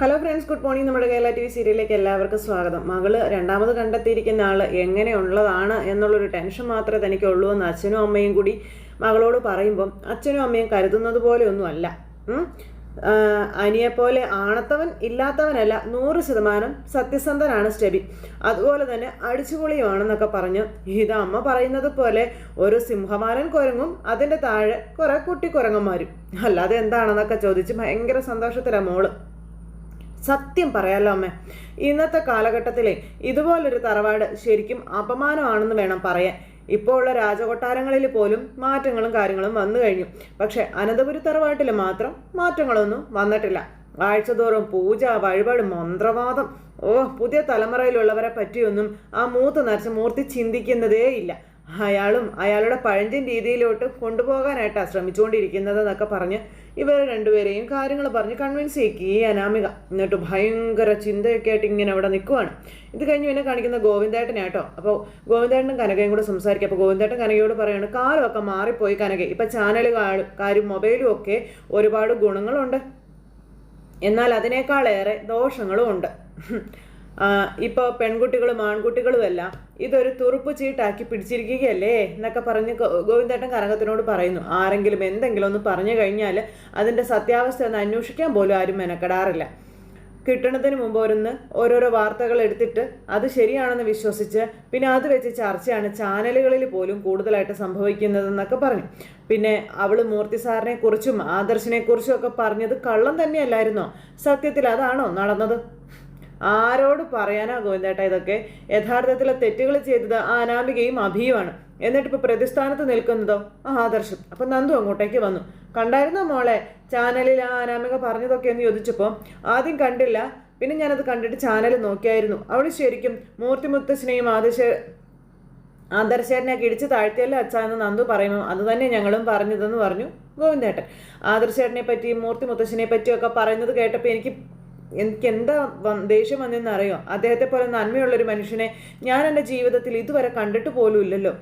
Hello friends good morning നമ്മുടെ Kerala T V സീരിയലിലേക്ക് എല്ലാവർക്കും സ്വാഗതം. മകൾ രണ്ടാമത് കണ്ടെത്തിയിരിക്കുന്ന ആൾ എങ്ങനെയുള്ളതാണ് എന്നുള്ളൊരു ടെൻഷൻ മാത്രമേ തനിക്കുള്ളൂ എന്ന് അച്ഛനും അമ്മയും കൂടി മകളോട് പറയുമ്പം അച്ഛനും അമ്മയും കരുതുന്നത് പോലെയൊന്നുമല്ല അനിയെപ്പോലെ ആണത്തവൻ ഇല്ലാത്തവനല്ല. നൂറ് ശതമാനം സത്യസന്ധനാണ് സ്റ്റെബി. അതുപോലെ തന്നെ അടിച്ചുപൊളിയുമാണെന്നൊക്കെ പറഞ്ഞ് ഇത് അമ്മ പറയുന്നത് പോലെ ഒരു സിംഹമാരൻ കുരങ്ങും അതിന്റെ താഴെ കുറെ കുട്ടിക്കുരങ്ങന്മാരും. അല്ലാതെ എന്താണെന്നൊക്കെ ചോദിച്ച് ഭയങ്കര സന്തോഷത്തിലാണ് മോൾ. സത്യം പറയാലോ അമ്മേ. ഇന്നത്തെ കാലഘട്ടത്തിലെ ഇതുപോലൊരു തറവാട് ശരിക്കും അപമാനമാണെന്ന് വേണം പറയാൻ. ഇപ്പോൾ ഉള്ള രാജകൊട്ടാരങ്ങളിൽ പോലും മാറ്റങ്ങളും കാര്യങ്ങളും വന്നു കഴിഞ്ഞു. പക്ഷെ അനന്തപുരി തറവാട്ടിൽ മാത്രം മാറ്റങ്ങളൊന്നും വന്നിട്ടില്ല. ആഴ്ചതോറും പൂജ വഴിപാട് മന്ത്രവാദം. ഓ പുതിയ തലമുറയിലുള്ളവരെ പറ്റിയൊന്നും ആ മൂത്ത് നരച്ച മൂർത്തി ചിന്തിക്കുന്നതേ ഇല്ല അയാളും അയാളുടെ പഴഞ്ചൻ രീതിയിലോട്ട് കൊണ്ടുപോകാനായിട്ടാണ് ശ്രമിച്ചുകൊണ്ടിരിക്കുന്നത് എന്നൊക്കെ പറഞ്ഞ് ഇവർ രണ്ടുപേരെയും കാര്യങ്ങൾ പറഞ്ഞ് കൺവിൻസ് ചെയ്യിക്കും. ഈ അനാമിക. എന്നിട്ട് ഭയങ്കര ചിന്തയൊക്കെ ആയിട്ട് ഇങ്ങനെ അവിടെ നിൽക്കുവാണ് ഇത് കഴിഞ്ഞ് പിന്നെ കാണിക്കുന്ന ഗോവിന്ദേട്ടനാട്ടോ അപ്പോൾ ഗോവിന്ദേട്ടനും കനകയും കൂടെ സംസാരിക്കും. അപ്പോൾ ഗോവിന്ദേട്ടൻ കനകയോട് പറയുകയാണ് കാലമൊക്കെ മാറിപ്പോയി കനക. ഇപ്പം ചാനൽ കാര്യം മൊബൈലും ഒക്കെ ഒരുപാട് ഗുണങ്ങളുണ്ട്. എന്നാൽ അതിനേക്കാളേറെ ദോഷങ്ങളും ഉണ്ട്. ഇപ്പോൾ പെൺകുട്ടികളും ആൺകുട്ടികളും എല്ലാം ഇതൊരു തുറുപ്പ് ചീട്ടാക്കി പിടിച്ചിരിക്കുകയല്ലേ എന്നൊക്കെ പറഞ്ഞ് ഗോവിന്ദേട്ടൻ കനകത്തിനോട് പറയുന്നു. ആരെങ്കിലും എന്തെങ്കിലും ഒന്ന് പറഞ്ഞു കഴിഞ്ഞാൽ അതിന്റെ സത്യാവസ്ഥ ഒന്ന് അന്വേഷിക്കാൻ പോലും ആരും മെനക്കെടാറില്ല. കിട്ടണതിന് മുമ്പ് ഒരുന്ന് ഓരോരോ വാർത്തകൾ എടുത്തിട്ട് അത് ശരിയാണെന്ന് വിശ്വസിച്ച് പിന്നെ അത് വെച്ച് ചർച്ചയാണ് ചാനലുകളിൽ പോലും കൂടുതലായിട്ട് സംഭവിക്കുന്നതെന്നൊക്കെ പറഞ്ഞു. പിന്നെ അവൾ മൂർത്തി സാറിനെ കുറിച്ചും ആദർശിനെ കുറിച്ചും ഒക്കെ പറഞ്ഞത് കള്ളം തന്നെയല്ലായിരുന്നോ? സത്യത്തിൽ അതാണോ നടന്നത്? ആരോട് പറയാനാ ഗോവിന്ദേട്ട ഇതൊക്കെ? യഥാർത്ഥത്തിലെ തെറ്റുകൾ ചെയ്തത് ആ അനാമികയും അഭിയുമാണ്. എന്നിട്ട് ഇപ്പൊ പ്രതിസ്ഥാനത്ത് നിൽക്കുന്നതോ? ആദർശം. അപ്പൊ നന്ദു അങ്ങോട്ടേക്ക് വന്നു. കണ്ടായിരുന്നോ മോളെ? ചാനലിൽ ആ അനാമിക പറഞ്ഞതൊക്കെ എന്ന് ചോദിച്ചപ്പോൾ ആദ്യം കണ്ടില്ല. പിന്നെ ഞാനത് കണ്ടിട്ട് ചാനൽ നോക്കിയായിരുന്നു. അവൾ ശരിക്കും മൂർത്തിമുത്തശ്ശനെയും ആദർശ ആദർശേട്ടനെ കിടിച്ച് താഴ്ത്തിയല്ല അച്ഛ എന്ന് നന്ദു പറയുമോ അത് തന്നെ ഞങ്ങളും പറഞ്ഞതെന്ന് പറഞ്ഞു ഗോവിന്ദേട്ടൻ. ആദർശേട്ടനെ പറ്റിയും മൂർത്തി മുത്തശ്ശനെ പറ്റിയും ഒക്കെ പറയുന്നത് കേട്ടപ്പോൾ എനിക്ക് എനിക്ക് എന്താ ദേഷ്യം വന്നെന്ന് അറിയോ അദ്ദേഹത്തെ പോലെ നന്മയുള്ളൊരു മനുഷ്യനെ ഞാൻ എന്റെ ജീവിതത്തിൽ ഇതുവരെ കണ്ടിട്ട് പോലും ഇല്ലല്ലോ.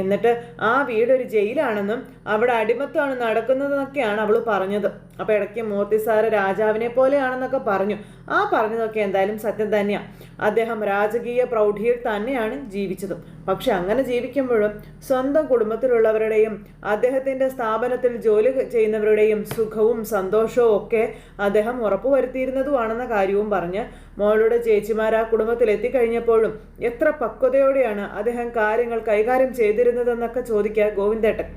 എന്നിട്ട് ആ വീട് ഒരു ജയിലാണെന്നും അവിടെ അടിമത്തമാണ് നടക്കുന്നതെന്നൊക്കെയാണ് അവൾ പറഞ്ഞത്. അപ്പോൾ ഇടയ്ക്ക് മൂർത്തി സാറ് രാജാവിനെ പോലെയാണെന്നൊക്കെ പറഞ്ഞു. ആ പറഞ്ഞതൊക്കെ എന്തായാലും സത്യം തന്നെയാണ് അദ്ദേഹം രാജകീയ പ്രൗഢിയിൽ തന്നെയാണ് ജീവിച്ചതും. പക്ഷെ അങ്ങനെ ജീവിക്കുമ്പോഴും സ്വന്തം കുടുംബത്തിലുള്ളവരുടെയും അദ്ദേഹത്തിന്റെ സ്ഥാപനത്തിൽ ജോലി ചെയ്യുന്നവരുടെയും സുഖവും സന്തോഷവും ഒക്കെ അദ്ദേഹം ഉറപ്പുവരുത്തിയിരുന്നതുമാണെന്ന കാര്യവും പറഞ്ഞ് മോളുടെ ചേച്ചിമാർ ആ കുടുംബത്തിൽ എത്തിക്കഴിഞ്ഞപ്പോഴും എത്ര പക്വതയോടെയാണ് അദ്ദേഹം കാര്യങ്ങൾ കൈകാര്യം ചെയ്തിരുന്നതെന്നൊക്കെ ചോദിക്കുക ഗോവിന്ദേട്ടൻ.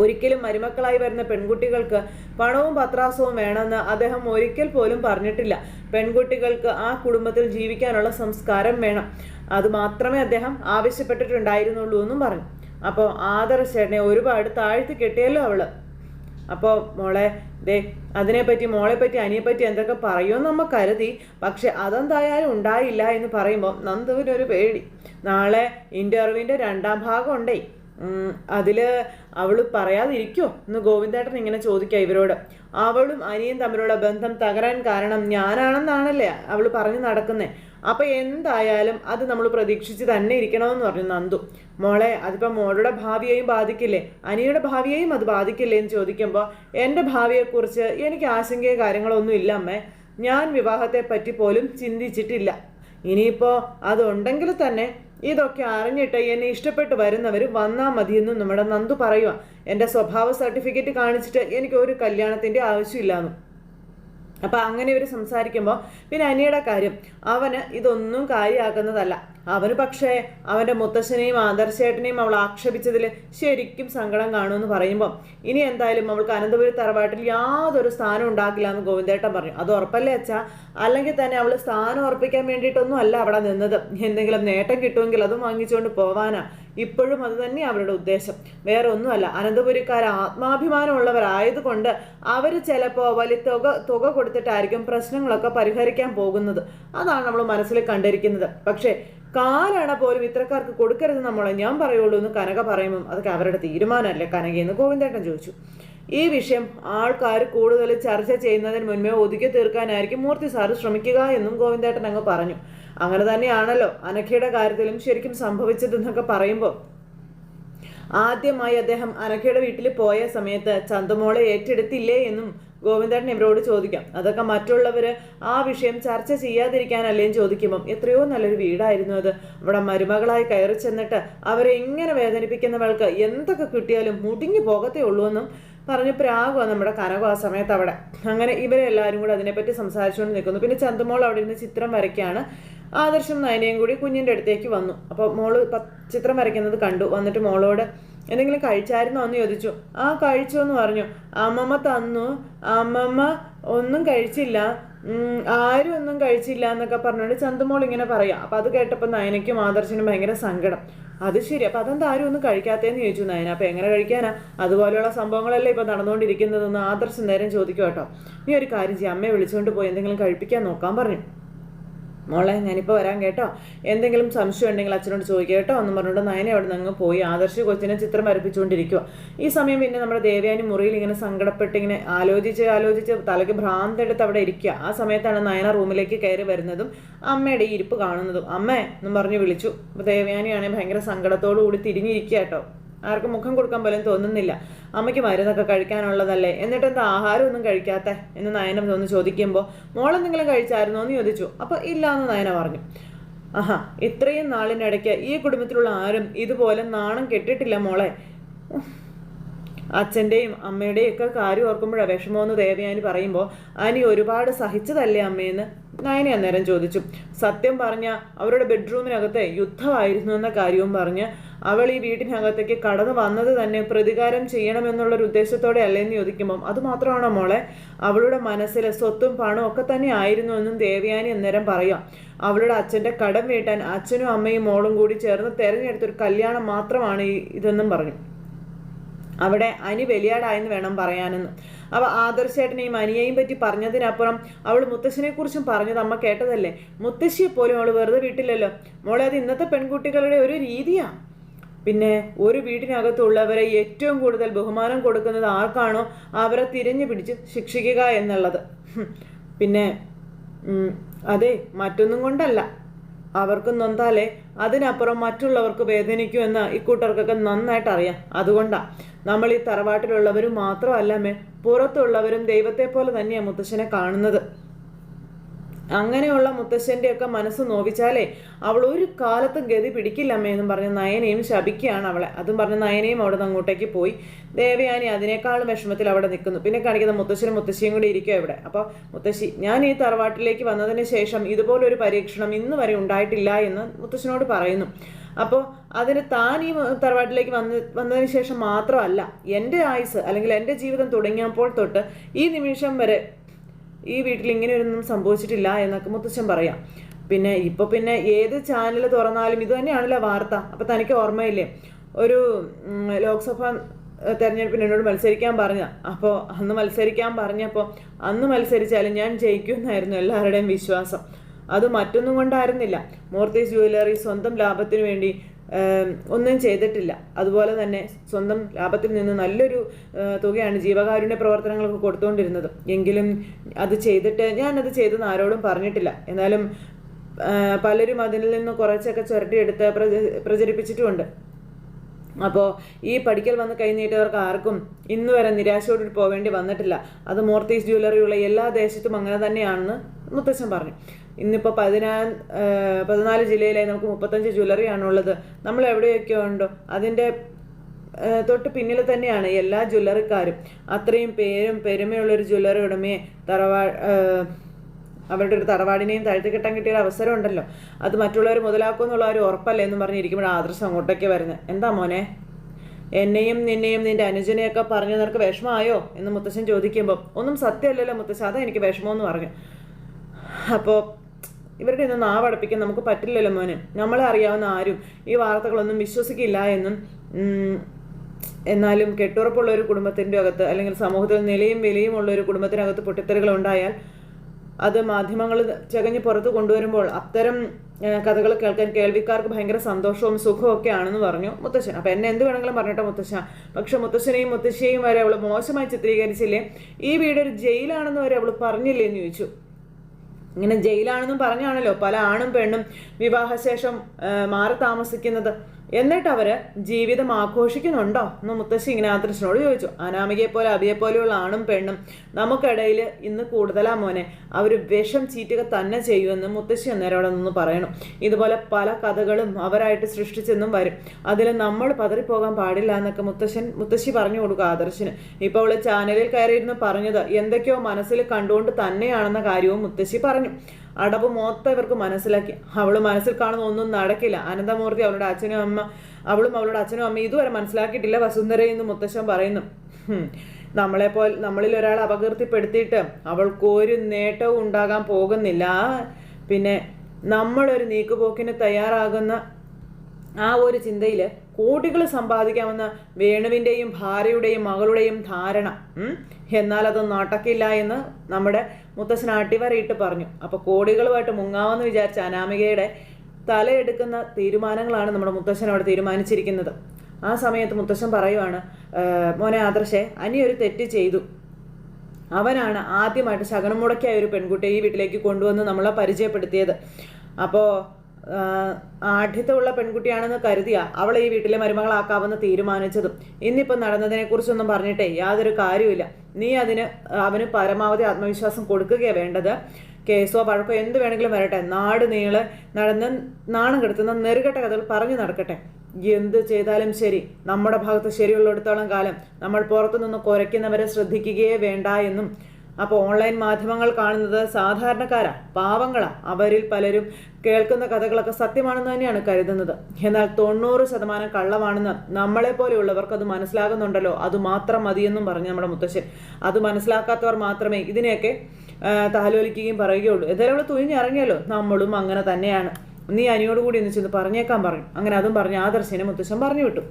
ഒരിക്കലും മരുമക്കളായി വരുന്ന പെൺകുട്ടികൾക്ക് പണവും പത്രാസവും വേണമെന്ന് അദ്ദേഹം ഒരിക്കൽ പോലും പറഞ്ഞിട്ടില്ല. പെൺകുട്ടികൾക്ക് ആ കുടുംബത്തിൽ ജീവിക്കാനുള്ള സംസ്കാരം വേണം. അത് മാത്രമേ അദ്ദേഹം ആവശ്യപ്പെട്ടിട്ടുണ്ടായിരുന്നുള്ളൂ എന്നും പറഞ്ഞു. അപ്പോൾ ആദർശേട്ടനെ ഒരുപാട് താഴ്ത്തി കെട്ടിയല്ലോ അവൾ. അപ്പോൾ മോളെ ദേ അതിനെപ്പറ്റി മോളെപ്പറ്റി അനിയെപ്പറ്റി എന്തൊക്കെ പറയുമെന്ന് നമ്മൾ കരുതി. പക്ഷെ അതെന്തായാലും ഉണ്ടായില്ല എന്ന് പറയുമ്പോൾ നന്ദുവിനൊരു പേടി. നാളെ ഇന്റർവ്യൂവിന്റെ രണ്ടാം ഭാഗം ഉണ്ടേ. ഉം, അതിൽ അവൾ പറയാതിരിക്കോ? എന്ന് ഗോവിന്ദേട്ടൻ ഇങ്ങനെ ചോദിക്കുക ഇവരോട്. അവളും അനിയും തമ്മിലുള്ള ബന്ധം തകരാൻ കാരണം ഞാനാണെന്നാണല്ലേ അവൾ പറഞ്ഞു നടക്കുന്നേ. അപ്പൊ എന്തായാലും അത് നമ്മൾ പ്രതീക്ഷിച്ച് തന്നെ ഇരിക്കണമെന്ന് പറഞ്ഞു നന്ദു. മോളെ അതിപ്പോ മോളുടെ ഭാവിയെയും ബാധിക്കില്ലേ? അനിയുടെ ഭാവിയെയും അത് ബാധിക്കില്ലേ എന്ന് ചോദിക്കുമ്പോൾ എന്റെ ഭാവിയെക്കുറിച്ച് എനിക്ക് ആശങ്കയോ കാര്യങ്ങളൊന്നും ഇല്ല അമ്മേ. ഞാൻ വിവാഹത്തെ പറ്റി പോലും ചിന്തിച്ചിട്ടില്ല. ഇനിയിപ്പോൾ അതുണ്ടെങ്കിൽ തന്നെ ഇതൊക്കെ അറിഞ്ഞിട്ട് എന്നെ ഇഷ്ടപ്പെട്ട് വരുന്നവർ വന്നാൽ മതിയെന്നും നമ്മുടെ നന്ദു പറയുക എന്റെ സ്വഭാവ സർട്ടിഫിക്കറ്റ് കാണിച്ചിട്ട് എനിക്ക് ഒരു കല്യാണത്തിന്റെ ആവശ്യമില്ലാന്നു. അപ്പം അങ്ങനെ ഇവർ സംസാരിക്കുമ്പോൾ പിന്നെ അനിയുടെ കാര്യം. അവന് ഇതൊന്നും കാര്യമാക്കുന്നതല്ല അവന് പക്ഷേ അവന്റെ മുത്തശ്ശനെയും ആദർശേട്ടനെയും അവൾ ആക്ഷേപിച്ചതിൽ ശരിക്കും സങ്കടം കാണുമെന്ന് പറയുമ്പോൾ ഇനി എന്തായാലും അവൾക്ക് അനന്തപുരി തറവാട്ടിൽ യാതൊരു സ്ഥാനം ഉണ്ടാക്കില്ല എന്ന് ഗോവിന്ദേട്ടൻ പറഞ്ഞു. അത് ഉറപ്പല്ലേ അച്ഛാ? അല്ലെങ്കിൽ തന്നെ അവൾ സ്ഥാനം ഉറപ്പിക്കാൻ വേണ്ടിയിട്ടൊന്നും അല്ല അവിടെ നിന്നത്. എന്തെങ്കിലും നേട്ടം കിട്ടുമെങ്കിൽ അതും വാങ്ങിച്ചുകൊണ്ട് പോവാനാ. ഇപ്പോഴും അത് തന്നെ അവരുടെ ഉദ്ദേശം. വേറെ ഒന്നുമല്ല അനന്തപുരിക്കാർ ആത്മാഭിമാനമുള്ളവരായതുകൊണ്ട് അവർ ചിലപ്പോൾ വലിയ തുക തുക കൊടുത്തിട്ടായിരിക്കും പ്രശ്നങ്ങളൊക്കെ പരിഹരിക്കാൻ പോകുന്നത്. അതാണ് നമ്മൾ മനസ്സിൽ കണ്ടിരിക്കുന്നത്. പക്ഷേ കാലണ പോലും ഇത്രക്കാർക്ക് കൊടുക്കരുത് നമ്മളെ. ഞാൻ പറയുള്ളൂ എന്ന് കനക പറയുമ്പം അതൊക്കെ അവരുടെ തീരുമാനമല്ലേ? കനകയെന്ന് ഗോവിന്ദേട്ടൻ ചോദിച്ചു. ഈ വിഷയം ആൾക്കാർ കൂടുതൽ ചർച്ച ചെയ്യുന്നതിന് മുൻപേ ഒതുക്കി തീർക്കാനായിരിക്കും മൂർത്തി സാറ് ശ്രമിക്കുക എന്നും ഗോവിന്ദേട്ടൻ അങ്ങ് പറഞ്ഞു. അങ്ങനെ തന്നെയാണല്ലോ അനഖയുടെ കാര്യത്തിലും ശരിക്കും സംഭവിച്ചതെന്നൊക്കെ പറയുമ്പോൾ ആദ്യമായി അദ്ദേഹം അനഖയുടെ വീട്ടിൽ പോയ സമയത്ത് ചന്തമോളെ ഏറ്റെടുത്തില്ലേ എന്നും ഗോവിന്ദേട്ടൻ ഇവരോട് ചോദിക്കാം. അതൊക്കെ മറ്റുള്ളവർ ആ വിഷയം ചർച്ച ചെയ്യാതിരിക്കാനല്ലേയും ചോദിക്കുമ്പം എത്രയോ നല്ലൊരു വീടായിരുന്നു അത്. അവിടെ മരുമകളായി കയറി ചെന്നിട്ട് അവരെ ഇങ്ങനെ വേദനിപ്പിക്കുന്നവൾക്ക് എന്തൊക്കെ കിട്ടിയാലും മുടിഞ്ഞു പോകത്തേ ഉള്ളൂ എന്നും പറഞ്ഞ് നമ്മുടെ കനകം ആ സമയത്ത് അവിടെ. അങ്ങനെ ഇവരെല്ലാവരും കൂടെ അതിനെപ്പറ്റി സംസാരിച്ചുകൊണ്ട് നിൽക്കുന്നു. പിന്നെ ചന്തുമോൾ അവിടെ ഇരുന്ന് ചിത്രം വരയ്ക്കാണ് ആദർശം നയനയും കൂടി കുഞ്ഞിന്റെ അടുത്തേക്ക് വന്നു. അപ്പോൾ മോൾ ചിത്രം വരയ്ക്കുന്നത് കണ്ടു. വന്നിട്ട് മോളോട് എന്തെങ്കിലും കഴിച്ചായിരുന്നോ എന്ന് ചോദിച്ചു. ആ കഴിച്ചു എന്ന് പറഞ്ഞു. അമ്മമ്മ തന്നു. അമ്മമ്മ ഒന്നും കഴിച്ചില്ല. ആരും ഒന്നും കഴിച്ചില്ല എന്നൊക്കെ പറഞ്ഞുകൊണ്ട് ചന്തുമോൾ ഇങ്ങനെ പറയാം. അപ്പം അത് കേട്ടപ്പോൾ നയനയ്ക്കും ആദർശനും ഭയങ്കര സങ്കടം. അത് ശരി. അപ്പം അതെന്താ ആരും ഒന്നും കഴിക്കാത്തേന്ന് ചോദിച്ചു നയന. അപ്പം എങ്ങനെ കഴിക്കാനാ? അതുപോലെയുള്ള സംഭവങ്ങളല്ലേ ഇപ്പം നടന്നുകൊണ്ടിരിക്കുന്നതെന്ന് ആദർശം നേരം ചോദിക്കും കേട്ടോ. നീ ഒരു കാര്യം ചെയ്യാം. അമ്മയെ വിളിച്ചുകൊണ്ട് പോയി എന്തെങ്കിലും കഴിപ്പിക്കാൻ നോക്കാൻ പറഞ്ഞു. മോളെ ഞാനിപ്പോൾ വരാൻ കേട്ടോ. എന്തെങ്കിലും സംശയം ഉണ്ടെങ്കിൽ അച്ഛനോട് ചോദിക്കുക കേട്ടോ. എന്ന് പറഞ്ഞുകൊണ്ട് നയനെ അവിടെ നിന്ന് പോയി. ആദർശ് കൊച്ചിനെ ചിത്രം വരപ്പിച്ചുകൊണ്ടിരിക്കുക ഈ സമയം പിന്നെ നമ്മുടെ ദേവയാനി മുറിയിൽ ഇങ്ങനെ സങ്കടപ്പെട്ട് ഇങ്ങനെ ആലോചിച്ച് ആലോചിച്ച് തലയ്ക്ക് ഭ്രാന്തെടുത്ത് അവിടെ ഇരിക്കുക ആ സമയത്താണ് നയന റൂമിലേക്ക് കയറി വരുന്നതും അമ്മയുടെ ഈ ഇരിപ്പ് കാണുന്നതും. അമ്മേ എന്നും പറഞ്ഞ് വിളിച്ചു. അപ്പോൾ ദേവയാനിയാണെങ്കിൽ ഭയങ്കര സങ്കടത്തോടു കൂടി തിരിഞ്ഞിരിക്കുക കേട്ടോ. ആർക്കും മുഖം കൊടുക്കാൻ പോലും തോന്നുന്നില്ല. അമ്മയ്ക്ക് മരുന്നൊക്കെ കഴിക്കാനുള്ളതല്ലേ? എന്നിട്ട് എന്താ ആഹാരം ഒന്നും കഴിക്കാത്ത? എന്ന് നയനം ഒന്ന് ചോദിക്കുമ്പോൾ മോളെന്തെങ്കിലും കഴിച്ചായിരുന്നോ എന്ന് ചോദിച്ചു. അപ്പോൾ ഇല്ല എന്ന് നയന പറഞ്ഞു. ആഹാ ഇത്രയും നാളിനിടയ്ക്ക് ഈ കുടുംബത്തിലുള്ള ആരും ഇതുപോലെ നാണം കെട്ടിട്ടില്ല മോളെ. അച്ഛന്റെയും അമ്മയുടെയും ഒക്കെ കാര്യം ഓർക്കുമ്പോഴാണ് വിഷമമെന്ന് ദേവയാനി പറയുമ്പോൾ അനി ഒരുപാട് സഹിച്ചതല്ലേ അമ്മയെന്ന് നയന അന്നേരം ചോദിച്ചു. സത്യം പറഞ്ഞ അവരുടെ ബെഡ്റൂമിനകത്തെ യുദ്ധമായിരുന്നു എന്ന കാര്യവും പറഞ്ഞ് അവൾ ഈ വീട്ടിനകത്തേക്ക് കടന്നു വന്നത് തന്നെ പ്രതികാരം ചെയ്യണമെന്നുള്ളൊരു ഉദ്ദേശത്തോടെ അല്ലേന്ന് ചോദിക്കുമ്പം അത് മാത്രമാണോ മോളെ? അവളുടെ മനസ്സിൽ സ്വത്തും പണവും ഒക്കെ തന്നെ ആയിരുന്നു എന്നും ദേവയാനി അന്നേരം പറയാം. അവളുടെ അച്ഛന്റെ കടം വീട്ടാൻ അച്ഛനും അമ്മയും മോളും കൂടി ചേർന്ന് തെരഞ്ഞെടുത്തൊരു കല്യാണം മാത്രമാണ് ഇതെന്നും പറഞ്ഞു. അവിടെ അനി വലിയാടായെന്ന് വേണം പറയാനെന്ന്. അവ ആദർശേട്ടനെയും അനിയെയും പറ്റി പറഞ്ഞതിനപ്പുറം അവൾ മുത്തശ്ശനെ കുറിച്ചും പറഞ്ഞത് അമ്മ കേട്ടതല്ലേ? മുത്തശ്ശിയെ പോലും അവൾ വെറുതെ വിട്ടില്ലല്ലോ? മോളെ അത് ഇന്നത്തെ പെൺകുട്ടികളുടെ ഒരു രീതിയാ. പിന്നെ ഒരു വീടിനകത്തുള്ളവരെ ഏറ്റവും കൂടുതൽ ബഹുമാനം കൊടുക്കുന്നത് ആർക്കാണോ അവരെ തിരഞ്ഞു പിടിച്ച് ശിക്ഷിക്കുക എന്നുള്ളത്. പിന്നെ അതെ മറ്റൊന്നും കൊണ്ടല്ല. അവർക്ക് നൊന്താലേ അതിനപ്പുറം മറ്റുള്ളവർക്ക് വേദനിക്കൂ എന്ന് ഇക്കൂട്ടർക്കൊക്കെ നന്നായിട്ട് അറിയാം. അതുകൊണ്ടാണ് നമ്മൾ ഈ തറവാട്ടിലുള്ളവരും മാത്രമല്ല പുറത്തുള്ളവരും ദൈവത്തെ പോലെ തന്നെയാണ് മുത്തശ്ശനെ കാണുന്നത്. അങ്ങനെയുള്ള മുത്തശ്ശന്റെയൊക്കെ മനസ്സ് നോവിച്ചാലേ അവൾ ഒരു കാലത്തും ഗതി പിടിക്കില്ലമ്മേ എന്നും പറഞ്ഞ് നയനയും ശപിക്കുകയാണ് അവളെ. അതും പറഞ്ഞ് നയനയും അവിടെ അങ്ങോട്ടേക്ക് പോയി. ദേവയാനി അതിനേക്കാളും വിഷമത്തിൽ അവിടെ നിൽക്കുന്നു. പിന്നെ കാണിക്കുന്ന മുത്തശ്ശനും മുത്തശ്ശിയും കൂടി ഇരിക്കുക ഇവിടെ. അപ്പോൾ മുത്തശ്ശി ഞാൻ ഈ തറവാട്ടിലേക്ക് വന്നതിന് ശേഷം ഇതുപോലൊരു പരീക്ഷണം ഇന്ന് വരെ ഉണ്ടായിട്ടില്ല എന്ന് മുത്തശ്ശനോട് പറയുന്നു. അപ്പോൾ അതിന് താൻ ഈ തറവാട്ടിലേക്ക് വന്ന് വന്നതിന് ശേഷം മാത്രമല്ല എന്റെ ആയുസ് അല്ലെങ്കിൽ എന്റെ ജീവിതം തുടങ്ങിയപ്പോൾ തൊട്ട് ഈ നിമിഷം വരെ ഈ വീട്ടിൽ ഇങ്ങനെ ഇങ്ങനെയൊന്നും സംഭവിച്ചിട്ടില്ല എന്നൊക്കെ മുത്തച്ഛൻ പറയാം. പിന്നെ ഇപ്പോൾ പിന്നെ ഏത് ചാനൽ തുറന്നാലും ഇത് തന്നെയാണല്ലോ വാർത്ത. അപ്പോൾ തനിക്ക് ഓർമ്മയില്ലേ? ഒരു ലോക്സഭ തെരഞ്ഞെടുപ്പിന് എന്നോട് മത്സരിക്കാൻ പറഞ്ഞ അപ്പോൾ അന്ന് മത്സരിക്കാൻ പറഞ്ഞപ്പോൾ അന്ന് മത്സരിച്ചാലും ഞാൻ ജയിക്കുമെന്നായിരുന്നു എല്ലാവരുടെയും വിശ്വാസം. അത് മറ്റൊന്നും കൊണ്ടായിരുന്നില്ല. മൂർത്തീസ് ജുവലറി സ്വന്തം ലാഭത്തിനു വേണ്ടി ഒന്നും ചെയ്തിട്ടില്ല. അതുപോലെ തന്നെ സ്വന്തം ലാഭത്തിൽ നിന്ന് നല്ലൊരു തുകയാണ് ജീവകാരുണ്യ പ്രവർത്തനങ്ങൾക്ക് കൊടുത്തുകൊണ്ടിരുന്നത് എങ്കിലും അത് ചെയ്തിട്ട് ഞാൻ അത് ചെയ്തെന്ന് ആരോടും പറഞ്ഞിട്ടില്ല. എന്നാലും പലരും അതിൽ നിന്ന് കുറച്ചൊക്കെ ചുരട്ടിയെടുത്ത് പ്രച- പ്രചരിപ്പിച്ചിട്ടുമുണ്ട്. അപ്പോൾ ഈ പഠിക്കൽ വന്ന് കഴിഞ്ഞിട്ടവർക്ക് ആർക്കും ഇന്ന് വരെ നിരാശയോട് പോവേണ്ടി വന്നിട്ടില്ല. അത് മോർത്തീസ് ജ്വല്ലറിയുള്ള എല്ലാ ദേശത്തും അങ്ങനെ തന്നെയാണെന്ന് മുത്തച്ഛൻ പറഞ്ഞു. ഇന്നിപ്പോൾ പതിനാ പതിനാല് ജില്ലയിലായി നമുക്ക് മുപ്പത്തഞ്ച് ജ്വല്ലറിയാണുള്ളത് നമ്മൾ എവിടെയൊക്കെ ഉണ്ടോ അതിന്റെ തൊട്ട് പിന്നിൽ തന്നെയാണ് എല്ലാ ജ്വല്ലറിക്കാരും അത്രയും പേരും പെരുമയുള്ളൊരു ജ്വല്ലറി ഉടമയെ തറവാ അവരുടെ ഒരു തറവാടിനെയും താഴ്ത്തി കിട്ടാൻ കിട്ടിയ ഒരു അവസരം ഉണ്ടല്ലോ. അത് മറ്റുള്ളവർ മുതലാക്കുമെന്നുള്ള ഒരു ഉറപ്പല്ലേ എന്ന് പറഞ്ഞിരിക്കുമ്പോൾ ആദർശം അങ്ങോട്ടേക്ക് വരുന്നത് എന്താ മോനെ? എന്നെയും നിന്നെയും നിന്റെ അനുജനെയൊക്കെ പറഞ്ഞു നിനക്ക് വിഷമമായോ? എന്ന് മുത്തശ്ശൻ ചോദിക്കുമ്പോൾ ഒന്നും സത്യമല്ലല്ലോ മുത്തശ്ശൻ അതാ എനിക്ക് വിഷമമെന്ന് പറഞ്ഞു. അപ്പോൾ ഇവരുടെ ഒന്നും നാവടപ്പിക്കാൻ നമുക്ക് പറ്റില്ലല്ലോ മോനെ. നമ്മളെ അറിയാവുന്ന ആരും ഈ വാർത്തകളൊന്നും വിശ്വസിക്കില്ല എന്നും എന്നാലും കെട്ടുറപ്പുള്ള ഒരു കുടുംബത്തിന്റെ അകത്ത് അല്ലെങ്കിൽ സമൂഹത്തിൽ നിലയും വിലയും ഉള്ള ഒരു കുടുംബത്തിനകത്ത് പൊട്ടിത്തെറികൾ ഉണ്ടായാൽ അത് മാധ്യമങ്ങൾ ചകഞ്ഞ് പുറത്ത് കൊണ്ടുവരുമ്പോൾ അത്തരം കഥകൾ കേൾക്കാൻ കേൾവിക്കാർക്ക് ഭയങ്കര സന്തോഷവും സുഖവും ഒക്കെ ആണെന്ന് പറഞ്ഞു മുത്തശ്ശൻ. അപ്പം എന്നെ എന്ത് വേണമെങ്കിലും പറഞ്ഞിട്ട് മുത്തശ്ശ? പക്ഷെ മുത്തശ്ശനെയും മുത്തശ്ശിയെയും വരെ അവൾ മോശമായി ചിത്രീകരിച്ചില്ലേ? ഈ വീട് ഒരു ജയിലാണെന്ന് വരെ അവൾ പറഞ്ഞില്ലേ എന്ന് ചോദിച്ചു. ഇങ്ങനെ ജയിലാണെന്നും പറഞ്ഞാണല്ലോ പല ആണും പെണ്ണും വിവാഹശേഷം മാറി താമസിക്കുന്നത്. എന്നിട്ട് അവർ ജീവിതം ആഘോഷിക്കുന്നുണ്ടോ? എന്ന് മുത്തശ്ശി ഇങ്ങനെ ആദർശനോട് ചോദിച്ചു. അനാമികയെ പോലെ അബിയെ പോലെയുള്ള ആണും പെണ്ണും നമുക്കിടയിൽ ഇന്ന് കൂടുതലാ മോനെ. അവർ വിഷം ചീറ്റുക തന്നെ ചെയ്യുമെന്ന് മുത്തശ്ശി അന്നേരം അവിടെ നിന്ന് പറയണം. ഇതുപോലെ പല കഥകളും അവരായിട്ട് സൃഷ്ടിച്ചെന്നും വരും. അതിൽ നമ്മൾ പതറിപ്പോകാൻ പാടില്ല എന്നൊക്കെ മുത്തശ്ശൻ മുത്തശ്ശി പറഞ്ഞു കൊടുക്കുക ആദർശന്. ഇപ്പോൾ അവൾ ചാനലിൽ കയറിയിരുന്ന് പറഞ്ഞത് എന്തൊക്കെയോ മനസ്സിൽ കണ്ടുകൊണ്ട് തന്നെയാണെന്ന കാര്യവും മുത്തശ്ശി പറഞ്ഞു. അടവ് മൊത്തം ഇവർക്ക് മനസ്സിലാക്കി. അവൾ മനസ്സിൽ കാണുന്ന ഒന്നും നടക്കില്ല. അനന്തമൂർത്തി അവളുടെ അച്ഛനും അമ്മ അവളും അവളുടെ അച്ഛനും അമ്മ ഇതുവരെ മനസ്സിലാക്കിയിട്ടില്ല. വസുന്ധര എന്ന് മുത്തശ്ശൻ പറയുന്നു. നമ്മളെ പോൽ നമ്മളിൽ ഒരാൾ അപകീർത്തിപ്പെടുത്തിയിട്ട് അവൾക്ക് ഒരു നേട്ടവും ഉണ്ടാകാൻ പോകുന്നില്ല. പിന്നെ നമ്മളൊരു നീക്കുപോക്കിന് തയ്യാറാകുന്ന ആ ഒരു ചിന്തയിൽ കോടികൾ സമ്പാദിക്കാമെന്ന വേണുവിന്റെയും ഭാര്യയുടെയും മകളുടെയും ധാരണ എന്നാൽ അത് നടക്കില്ല എന്ന് നമ്മുടെ മുത്തശ്ശൻ അടിവരയിട്ട് പറഞ്ഞു. അപ്പോൾ കോടികളുമായിട്ട് മുങ്ങാമെന്ന് വിചാരിച്ച അനാമികയുടെ തലയെടുക്കുന്ന തീരുമാനങ്ങളാണ് നമ്മുടെ മുത്തശ്ശൻ അവിടെ തീരുമാനിച്ചിരിക്കുന്നത്. ആ സമയത്ത് മുത്തശ്ശൻ പറയുവാണ് "ആ, മോനെ ആദർശേ അനി ഒരു തെറ്റ് ചെയ്തു. അവനാണ് ആദ്യമായിട്ട് ശകനം മുടക്കിയ ഒരു പെൺകുട്ടിയെ ഈ വീട്ടിലേക്ക് കൊണ്ടുവന്ന് നമ്മളെ പരിചയപ്പെടുത്തിയത്. അപ്പോൾ ആഠ്യത്വമുള്ള പെൺകുട്ടിയാണെന്ന് കരുതിയ അവൾ ഈ വീട്ടിലെ മരുമകളാക്കാമെന്ന് തീരുമാനിച്ചതും. ഇന്നിപ്പം നടന്നതിനെക്കുറിച്ചൊന്നും പറഞ്ഞിട്ടേ യാതൊരു കാര്യമില്ല നീ അതിന് അവന് പരമാവധി ആത്മവിശ്വാസം കൊടുക്കുകയാണ് വേണ്ടത്. കേസോ പഴക്കോ എന്ത് വേണമെങ്കിലും വരട്ടെ. നാട് നീളെ നടന്ന് നാണം കെടുത്തുന്ന നെറുകെട്ട കഥകൾ പറഞ്ഞു നടക്കട്ടെ. എന്ത് ചെയ്താലും ശരി. നമ്മുടെ ഭാഗത്ത് ശരിയുള്ളിടത്തോളം കാലം നമ്മൾ പുറത്തുനിന്ന് കുരയ്ക്കുന്നവരെ ശ്രദ്ധിക്കുകയേ വേണ്ട എന്നും അപ്പോൾ ഓൺലൈൻ മാധ്യമങ്ങൾ കാണുന്നത് സാധാരണക്കാരാ പാവങ്ങളാ. അവരിൽ പലരും കേൾക്കുന്ന കഥകളൊക്കെ സത്യമാണെന്ന് തന്നെയാണ് കരുതുന്നത്. എന്നാൽ തൊണ്ണൂറ് ശതമാനം കള്ളമാണെന്ന് നമ്മളെ പോലെയുള്ളവർക്ക് അത് മനസ്സിലാകുന്നുണ്ടല്ലോ. അത് മാത്രം മതിയെന്നും പറഞ്ഞു നമ്മുടെ മുത്തശ്ശൻ. അത് മനസ്സിലാക്കാത്തവർ മാത്രമേ ഇതിനെയൊക്കെ താലോലിക്കുകയും പറയുകയുള്ളൂ. എന്തായാലും അവൾ തുനിഞ്ഞിറങ്ങിയല്ലോ. നമ്മളും അങ്ങനെ തന്നെയാണ്. നീ അനിയോട് കൂടി ഒന്ന് ചെന്ന് പറഞ്ഞേക്കാൻ പറഞ്ഞു അങ്ങനെ അതും പറഞ്ഞ് ആദർശനെ മുത്തശ്ശൻ പറഞ്ഞു വിട്ടു.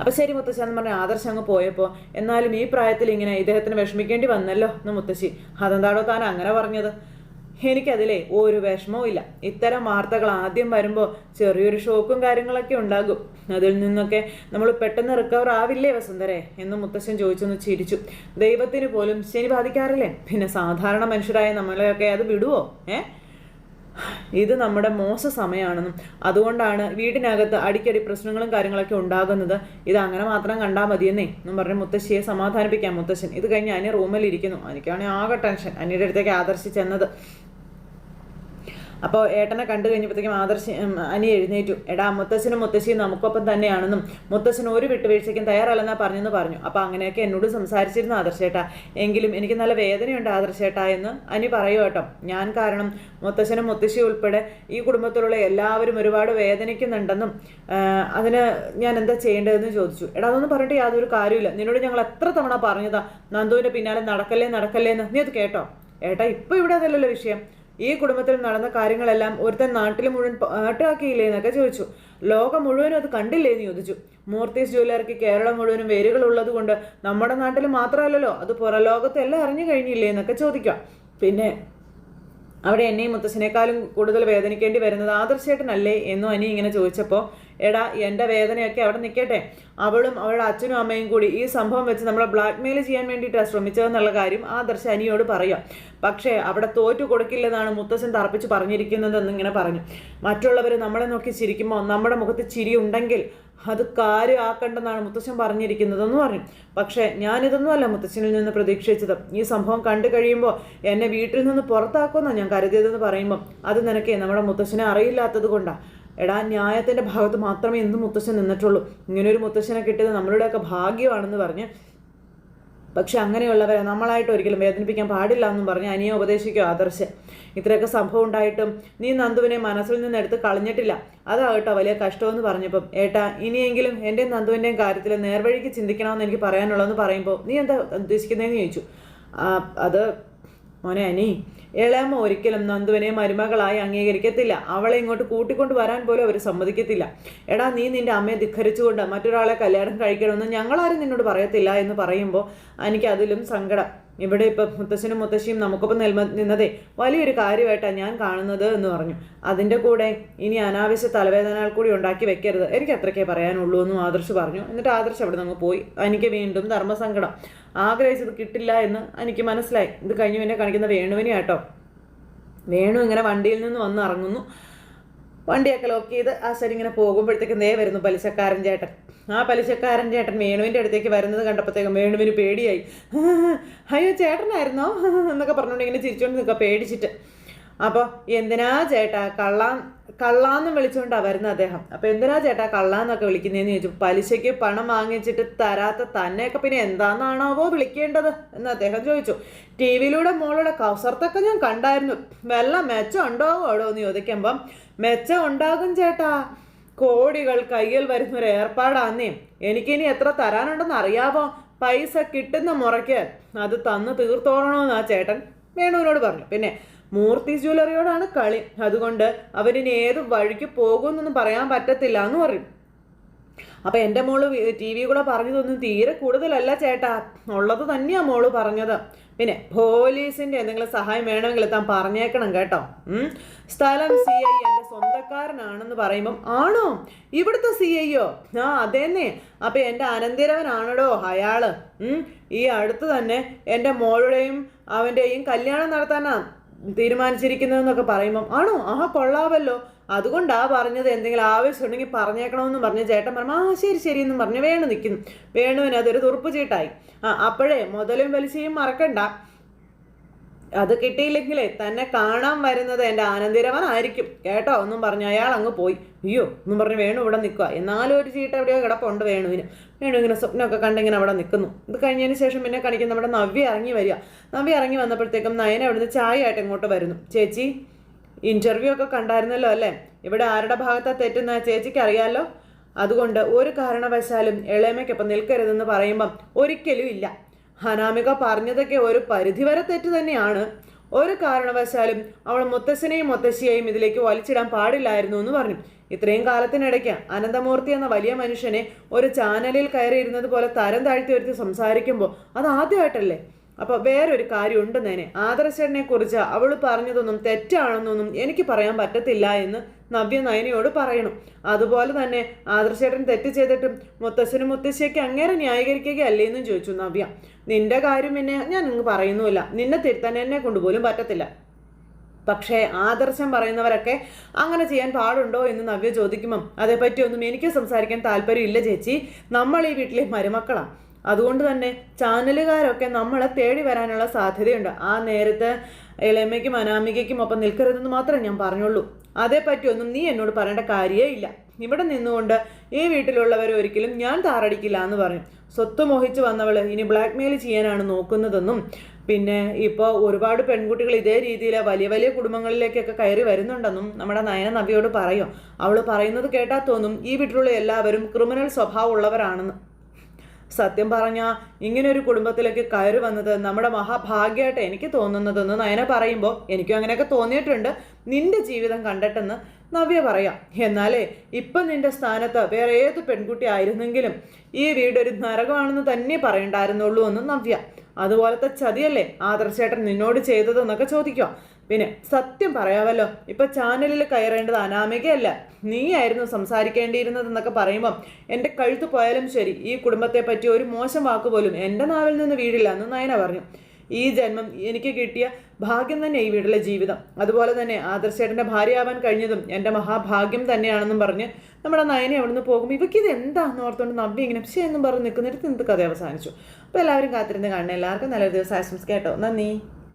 അപ്പൊ ശരി മുത്തശ്ശി എന്ന് പറഞ്ഞ ആദർശം അങ്ങ് പോയപ്പോൾ എന്നാലും ഈ പ്രായത്തിൽ ഇങ്ങനെ ഇദ്ദേഹത്തിന് വിഷമിക്കേണ്ടി വന്നല്ലോ എന്ന് മുത്തശ്ശി. അതെന്താണോ താൻ അങ്ങനെ പറഞ്ഞത്. എനിക്കതിലെ ഒരു വിഷമവും ഇല്ല. ഇത്തരം വാർത്തകൾ ആദ്യം വരുമ്പോൾ ചെറിയൊരു ഷോക്കും കാര്യങ്ങളൊക്കെ ഉണ്ടാകും. അതിൽ നിന്നൊക്കെ നമ്മൾ പെട്ടെന്ന് റിക്കവർ ആവില്ലേ വസുന്ധരെ എന്ന് മുത്തശ്ശൻ ചോദിച്ചൊന്ന് ചിരിച്ചു. ദൈവത്തിന് പോലും ശനി ബാധിക്കാറില്ലേ? പിന്നെ സാധാരണ മനുഷ്യരായ നമ്മളെയൊക്കെ അത് വിടുവോ? ഏ? ഇത് നമ്മുടെ മോശ സമയമാണെന്നും അതുകൊണ്ടാണ് വീടിനകത്ത് അടിക്കടി പ്രശ്നങ്ങളും കാര്യങ്ങളൊക്കെ ഉണ്ടാകുന്നത്. ഇത് അങ്ങനെ മാത്രം കണ്ടാൽ മതിയെന്നേ. എന്നും പറഞ്ഞ് മുത്തശ്ശിയെ സമാധാനിപ്പിക്കാം മുത്തശ്ശൻ. ഇത് കഴിഞ്ഞ് അനി റൂമിൽ ഇരിക്കുന്നു എനിക്കാണെങ്കിൽ ആകെ ടെൻഷൻ. അനിയുടെ അടുത്തേക്ക് ആദർശി ചെന്നത്. അപ്പോൾ ഏട്ടനെ കണ്ടു കഴിഞ്ഞപ്പോഴത്തേക്കും ആദർശി അനി എഴുന്നേറ്റു. എടാ മുത്തശ്ശനും മുത്തശ്ശിയും നമുക്കൊപ്പം തന്നെയാണെന്നും മുത്തശ്ശൻ ഒരു വിട്ടുവീഴ്ചയ്ക്കും തയ്യാറല്ലെന്നാ പറഞ്ഞെന്ന് പറഞ്ഞു. അപ്പോൾ അങ്ങനെയൊക്കെ എന്നോട് സംസാരിച്ചിരുന്നു ആദർശേട്ടാ എങ്കിലും എനിക്ക് നല്ല വേദനയുണ്ട് ആദർശേട്ടാ എന്ന് അനി പറയൂ കേട്ടോ. ഞാൻ കാരണം മുത്തശ്ശനും മുത്തശ്ശി ഉൾപ്പെടെ ഈ കുടുംബത്തിലുള്ള എല്ലാവരും ഒരുപാട് വേദനിക്കുന്നുണ്ടെന്നും അതിന് ഞാൻ എന്താ ചെയ്യേണ്ടതെന്ന് ചോദിച്ചു. എടാ അതൊന്നും പറഞ്ഞിട്ട് യാതൊരു കാര്യമില്ല നിന്നോട് ഞങ്ങൾ എത്ര തവണ പറഞ്ഞതാ നന്ദുവിന്റെ പിന്നാലെ നടക്കല്ലേ നടക്കല്ലേ എന്ന്. നീ അത് കേട്ടോ. ഏട്ടാ ഇപ്പോൾ ഇവിടെ അതല്ലല്ലോ വിഷയം. ഈ കുടുംബത്തിൽ നടന്ന കാര്യങ്ങളെല്ലാം ഒരുത്തൻ നാട്ടിൽ മുഴുവൻ പാട്ടാക്കിയില്ലേ എന്നൊക്കെ ചോദിച്ചു. ലോകം മുഴുവനും അത് കണ്ടില്ലേ എന്ന് ചോദിച്ചു. മൂർത്തീസ് ജ്വല്ലറിക്ക് കേരളം മുഴുവനും വേരുകൾ ഉള്ളത് കൊണ്ട് നമ്മുടെ നാട്ടിൽ മാത്രമല്ലല്ലോ അത് പുറലോകത്തെല്ലാം അറിഞ്ഞു കഴിഞ്ഞില്ലേ എന്നൊക്കെ ചോദിക്കാം. പിന്നെ അവിടെ എന്നെയും മുത്തശ്ശനേക്കാളും കൂടുതൽ വേദനിക്കേണ്ടി വരുന്നത് ആദർശേട്ടനല്ലേ എന്നും അനി ഇങ്ങനെ ചോദിച്ചപ്പോൾ എടാ എന്റെ വേദനയൊക്കെ അവിടെ നിൽക്കട്ടെ. അവളും അവളുടെ അച്ഛനും അമ്മയും കൂടി ഈ സംഭവം വെച്ച് നമ്മളെ ബ്ലാക്ക്മെയിൽ ചെയ്യാൻ വേണ്ടിയിട്ടാണ് ശ്രമിച്ചതെന്നുള്ള കാര്യം ആദർശ അനിയോട് പറയാം. പക്ഷേ അവിടെ തോറ്റു കൊടുക്കില്ലെന്നാണ് മുത്തശ്ശൻ തറപ്പിച്ച് പറഞ്ഞിരിക്കുന്നതെന്ന് ഇങ്ങനെ പറഞ്ഞു. മറ്റുള്ളവർ നമ്മളെ നോക്കി ചിരിക്കുമ്പോൾ നമ്മുടെ മുഖത്ത് ചിരി ഉണ്ടെങ്കിൽ അത് കാര്യമാക്കണ്ടെന്നാണ് മുത്തശ്ശൻ പറഞ്ഞിരിക്കുന്നതെന്ന് പറഞ്ഞു. പക്ഷേ ഞാനിതൊന്നുമല്ല മുത്തശ്ശനിൽ നിന്ന് പ്രതീക്ഷിച്ചത്. ഈ സംഭവം കണ്ടു കഴിയുമ്പോൾ എന്നെ വീട്ടിൽ നിന്ന് പുറത്താക്കുമെന്നാണ് ഞാൻ കരുതിയതെന്ന് പറയുമ്പോൾ അത് നിനക്കേ നമ്മുടെ മുത്തശ്ശനെ അറിയില്ലാത്തത് കൊണ്ടാണ് എടാ ന്യായത്തിന്റെ ഭാഗത്ത് മാത്രമേ എന്ത് മുത്തശ്ശൻ നിന്നിട്ടുള്ളൂ. ഇങ്ങനൊരു മുത്തശ്ശനെ കിട്ടിയത് നമ്മളുടെയൊക്കെ ഭാഗ്യമാണെന്ന് പറഞ്ഞ് പക്ഷെ അങ്ങനെയുള്ളവരെ നമ്മളായിട്ട് ഒരിക്കലും വേദനിപ്പിക്കാൻ പാടില്ല എന്നും പറഞ്ഞ് അനിയെ ഉപദേശിക്കുക ആദർശ്. ഇത്രയൊക്കെ സംഭവം ഉണ്ടായിട്ടും നീ നന്ദുവിനെ മനസ്സിൽ നിന്ന് എടുത്ത് കളഞ്ഞിട്ടില്ല. അതാകട്ടോ വലിയ കഷ്ടമെന്ന് പറഞ്ഞപ്പം. ഏട്ടാ ഇനിയെങ്കിലും എന്റെ നന്ദുവിന്റെയും കാര്യത്തിൽ നേർവഴിക്ക് ചിന്തിക്കണമെന്ന് എനിക്ക് പറയാനുള്ളതെന്ന് പറയുമ്പോൾ നീ എന്താ ഉദ്ദേശിക്കുന്നതെന്ന് ചോദിച്ചു. അത് മോനെ അനി ഇളയമ്മ ഒരിക്കലും നന്ദുവിനെ മരുമകളായി അംഗീകരിക്കത്തില്ല. അവളെ ഇങ്ങോട്ട് കൂട്ടിക്കൊണ്ട് വരാൻ പോലും അവർ സമ്മതിക്കത്തില്ല. എടാ നീ നിന്റെ അമ്മയെ ധിഖരിച്ചുകൊണ്ട് മറ്റൊരാളെ കല്യാണം കഴിക്കണമെന്ന് ഞങ്ങളാരും നിന്നോട് പറയത്തില്ല എന്ന് പറയുമ്പോൾ എനിക്ക് അതിലും സങ്കടം. ഇവിടെ ഇപ്പം മുത്തശ്ശനും മുത്തശ്ശിയും നമുക്കൊപ്പം നിൽമ നിന്നതേ വലിയൊരു കാര്യമായിട്ടാണ് ഞാൻ കാണുന്നത് എന്ന് പറഞ്ഞു. അതിന്റെ കൂടെ ഇനി അനാവശ്യ തലവേദനകൾ കൂടി ഉണ്ടാക്കി വെക്കരുത്. എനിക്ക് അത്രയ്ക്കേ പറയാനുള്ളൂ എന്നും ആദർശ് പറഞ്ഞു. എന്നിട്ട് ആദർശ് അവിടെ നിന്ന് പോയി. എനിക്ക് വീണ്ടും ധർമ്മസങ്കടം. ആഗ്രഹിച്ചത് കിട്ടില്ല എന്ന് എനിക്ക് മനസ്സിലായി. ഇത് കഴിഞ്ഞു പിന്നെ കാണിക്കുന്ന വേണുവിനെ കേട്ടോ വേണു ഇങ്ങനെ വണ്ടിയിൽ നിന്ന് വന്ന് ഇറങ്ങുന്നു. വണ്ടിയൊക്കെ ലോക്ക് ചെയ്ത് ആ സൈഡ് ഇങ്ങനെ പോകുമ്പോഴത്തേക്ക് നേ വരുന്നു പലിശക്കാരൻ ചേട്ടൻ ആ പലിശക്കാരൻ ചേട്ടൻ വേണുവിന്റെ അടുത്തേക്ക് വരുന്നത് കണ്ടപ്പോഴത്തേക്കും വേണുവിന് പേടിയായി അയ്യോ ചേട്ടനായിരുന്നോ എന്നൊക്കെ പറഞ്ഞുകൊണ്ട് ഇങ്ങനെ ചിരിച്ചുകൊണ്ട് നിൽക്കുക പേടിച്ചിട്ട് അപ്പോൾ എന്തിനാ ചേട്ടാ കള്ളാൻ കള്ളാന്ന് വിളിച്ചുകൊണ്ടാണ് വരുന്നത് അദ്ദേഹം? അപ്പോൾ എന്തിനാ ചേട്ടാ കള്ളാന്നൊക്കെ വിളിക്കുന്നതെന്ന് ചോദിച്ചു. പലിശയ്ക്ക് പണം വാങ്ങിച്ചിട്ട് തരാത്ത തന്നെയൊക്കെ പിന്നെ എന്താണെന്നാണാവോ വിളിക്കേണ്ടത് എന്ന് അദ്ദേഹം ചോദിച്ചു. ടി വിയിലൂടെ മോളുടെ കൗസർത്തൊക്കെ ഞാൻ കണ്ടായിരുന്നു. വല്ല മെച്ചം ഉണ്ടാവുമോ എന്ന് ചോദിക്കുമ്പം മെച്ചം ഉണ്ടാകും ചേട്ടാ. കോടികൾ കയ്യിൽ വരുന്ന ഒരു ഏർപ്പാടാന്നേ. എനിക്കിനി എത്ര തരാനുണ്ടെന്ന് അറിയാവോ? പൈസ കിട്ടുന്ന മുറയ്ക്ക് അത് തന്ന് തീർത്തോളണമെന്ന് ആ ചേട്ടൻ വേണുവിനോട് പറഞ്ഞു. പിന്നെ മൂർത്തി ജ്വല്ലറിയോടാണ് കളി. അതുകൊണ്ട് അവരിനി ഏത് വഴിക്ക് പോകുമെന്നൊന്നും പറയാൻ പറ്റത്തില്ല എന്ന് പറയും. അപ്പൊ എന്റെ മോൾ ടി വി കൂടെ പറഞ്ഞതൊന്നും തീരെ കൂടുതലല്ല ചേട്ടാ. ഉള്ളത് തന്നെയാ മോൾ പറഞ്ഞത്. പിന്നെ പോലീസിന്റെ എന്തെങ്കിലും സഹായം വേണമെങ്കിൽ താൻ പറഞ്ഞേക്കണം കേട്ടോ. സ്ഥലം സി ഐ എന്റെ സ്വന്തക്കാരനാണെന്ന് പറയുമ്പം ആണോ? ഇവിടുത്തെ സി ഐയോ ആ അതേന്നേ. അപ്പൊ എന്റെ അനന്തിരവനാണോ അയാൾ. ഉം. ഈ അടുത്ത് തന്നെ എന്റെ മോളുടെയും അവന്റെയും കല്യാണം നടത്താനാ. തീരുമാനിച്ചിരിക്കുന്നതെന്നൊക്കെ പറയുമ്പം ആണോ? ആ കൊള്ളാവല്ലോ. അതുകൊണ്ടാ പറഞ്ഞത്. എന്തെങ്കിലും ആവശ്യമുണ്ടെങ്കിൽ പറഞ്ഞേക്കണമെന്ന് പറഞ്ഞ് ചേട്ടൻ പറഞ്ഞു ആ ശരി ശരി എന്നും പറഞ്ഞ് വേണു നിൽക്കുന്നു വേണുവിന് അതൊരു തുറുപ്പ് ചീട്ടായി ആ അപ്പോഴേ മുതലും വലിച്ചയും മറക്കണ്ട. അത് കിട്ടിയില്ലെങ്കിലേ തന്നെ കാണാൻ വരുന്നത് എന്റെ ആനന്ദിരവനായിരിക്കും. കേട്ടോ? ഒന്നും പറഞ്ഞു അയാൾ അങ്ങ് പോയി. അയ്യോ ഒന്നും പറഞ്ഞ് വേണു ഇവിടെ നിൽക്കുക. എന്നാലും ഒരു ചീട്ട് എവിടെയോ കിടപ്പുണ്ട് വേണുവിന്. വേണു ഇങ്ങനെ സ്വപ്നമൊക്കെ കണ്ടിങ്ങനെ അവിടെ നിൽക്കുന്നു. ഇത് കഴിഞ്ഞതിന് ശേഷം പിന്നെ കാണിക്കുന്ന നമ്മുടെ നവ്യ ഇറങ്ങി വരിക. നവ്യ ഇറങ്ങി വന്നപ്പോഴത്തേക്കും നയന അവിടുന്ന് ചായ ആയിട്ട് ഇങ്ങോട്ട് വരുന്നു. ചേച്ചി ഇന്റർവ്യൂ ഒക്കെ കണ്ടായിരുന്നല്ലോ അല്ലേ? ഇവിടെ ആരുടെ ഭാഗത്താ തെറ്റുന്ന ചേച്ചിക്ക് അറിയാമല്ലോ അതുകൊണ്ട് ഒരു കാരണവശാലും ഇളയമയ്ക്കൊപ്പം നിൽക്കരുതെന്ന് പറയുമ്പം ഒരിക്കലും ഇല്ല. ഹനാമിക പറഞ്ഞതൊക്കെ ഒരു പരിധിവരെ തെറ്റ് തന്നെയാണ്. ഒരു കാരണവശാലും അവൾ മുത്തശ്ശനെയും മുത്തശ്ശിയെയും ഇതിലേക്ക് വലിച്ചിടാൻ പാടില്ലായിരുന്നു എന്ന് പറഞ്ഞു. ഇത്രയും കാലത്തിനിടയ്ക്ക് അനന്തമൂർത്തി എന്ന വലിയ മനുഷ്യനെ ഒരു ചാനലിൽ കയറിയിരുന്നത് പോലെ തരം താഴ്ത്തി വരുത്തി സംസാരിക്കുമ്പോൾ അത് ആദ്യമായിട്ടല്ലേ? അപ്പൊ വേറൊരു കാര്യമുണ്ട് നേനെ ആദർശനെ കുറിച്ച് അവൾ പറഞ്ഞതൊന്നും തെറ്റാണെന്നൊന്നും എനിക്ക് പറയാൻ പറ്റത്തില്ല എന്ന് നവ്യ നയനയോട് പറയണം. അതുപോലെ തന്നെ ആദർശേട്ടൻ തെറ്റ് ചെയ്തിട്ടും മുത്തശ്ശനും മുത്തശ്ശിയൊക്കെ അങ്ങേരെ ന്യായീകരിക്കുകയല്ലേ എന്നും ചോദിച്ചു നവ്യ. നിന്റെ കാര്യം പിന്നെ ഞാൻ ഇങ്ങ് പറയുന്നുമില്ല. നിന്നെ തിരുത്താൻ എന്നെ കൊണ്ടുപോലും പറ്റത്തില്ല. പക്ഷേ ആദർശം പറയുന്നവരൊക്കെ അങ്ങനെ ചെയ്യാൻ പാടുണ്ടോ എന്ന് നവ്യ ചോദിക്കുമ്പം അതേപ്പറ്റിയൊന്നും എനിക്ക് സംസാരിക്കാൻ താല്പര്യമില്ല ചേച്ചി. നമ്മൾ ഈ വീട്ടിലെ മരുമക്കളാണ് അതുകൊണ്ട് തന്നെ ചാനലുകാരൊക്കെ നമ്മളെ തേടി വരാനുള്ള സാധ്യതയുണ്ട്. ആ നേരത്തെ എളമയ്ക്കും അനാമികയ്ക്കും ഒപ്പം നിൽക്കരുതെന്ന് മാത്രമേ ഞാൻ പറഞ്ഞുള്ളൂ. അതേ ഒന്നും നീ എന്നോട് പറയേണ്ട കാര്യമേ ഇല്ല. ഇവിടെ നിന്നുകൊണ്ട് ഈ വീട്ടിലുള്ളവർ ഒരിക്കലും ഞാൻ താറടിക്കില്ല എന്ന് പറഞ്ഞു സ്വത്ത് മോഹിച്ച് വന്നവൾ ഇനി ബ്ലാക്ക് മെയിൽ ചെയ്യാനാണ് നോക്കുന്നതെന്നും പിന്നെ ഇപ്പോൾ ഒരുപാട് പെൺകുട്ടികൾ ഇതേ രീതിയിൽ വലിയ വലിയ കുടുംബങ്ങളിലേക്കൊക്കെ കയറി വരുന്നുണ്ടെന്നും നമ്മുടെ നയന നവിയോട് പറയും. അവൾ പറയുന്നത് കേട്ടാൽ തോന്നും ഈ വീട്ടിലുള്ള എല്ലാവരും ക്രിമിനൽ സ്വഭാവമുള്ളവരാണെന്ന്. സത്യം പറഞ്ഞാൽ ഇങ്ങനെ ഒരു കുടുംബത്തിലേക്ക് കയറി വന്നത് നമ്മുടെ മഹാഭാഗ്യമായിട്ട് എനിക്ക് തോന്നുന്നതെന്ന് നയന പറയുമ്പോൾ എനിക്കും അങ്ങനെയൊക്കെ തോന്നിയിട്ടുണ്ട്. നിന്റെ ജീവിതം കണ്ടിട്ടെന്ന് നവ്യ പറയാം. എന്നാലേ ഇപ്പം നിന്റെ സ്ഥാനത്ത് വേറെ ഏത് പെൺകുട്ടി ആയിരുന്നെങ്കിലും ഈ വീട് ഒരു നരകമാണെന്ന് തന്നെ പറയണ്ടായിരുന്നുള്ളൂ എന്ന് നവ്യ. അതുപോലത്തെ ചതിയല്ലേ ആദർശേട്ടൻ നിന്നോട് ചെയ്തതെന്നൊക്കെ ചോദിക്കാം പിന്നെ സത്യം പറയാമല്ലോ ഇപ്പൊ ചാനലിൽ കയറേണ്ടത് അനാമികയല്ല. നീയായിരുന്നു സംസാരിക്കേണ്ടിയിരുന്നതെന്നൊക്കെ പറയുമ്പം എന്റെ കഴുത്ത് പോയാലും ശരി ഈ കുടുംബത്തെ പറ്റി ഒരു മോശം വാക്ക് പോലും എന്റെ നാവിൽ നിന്ന് വീടില്ല എന്ന് നയന പറഞ്ഞു. ഈ ജന്മം എനിക്ക് കിട്ടിയ ഭാഗ്യം തന്നെ ഈ വീടിലെ ജീവിതം. അതുപോലെ തന്നെ ആദർശേട്ടന്റെ ഭാര്യയാവാൻ കഴിഞ്ഞതും എന്റെ മഹാഭാഗ്യം തന്നെയാണെന്നും പറഞ്ഞ് നമ്മുടെ നയനെ അവിടുന്ന് പോകുമ്പോൾ ഇവയ്ക്ക് ഇത് എന്താണെന്ന് ഓർത്തുകൊണ്ട് നവ്യ ഇങ്ങനെ പക്ഷേ എന്നും പറഞ്ഞ് നിൽക്കുന്നിടത്ത് ഇന്നത്തെ കഥ അവസാനിച്ചു. അപ്പോൾ എല്ലാവരും കാത്തിരുന്ന് കാണണം. എല്ലാവർക്കും നല്ലൊരു ദിവസം ആശംസിക്കാം കേട്ടോ. നന്ദി.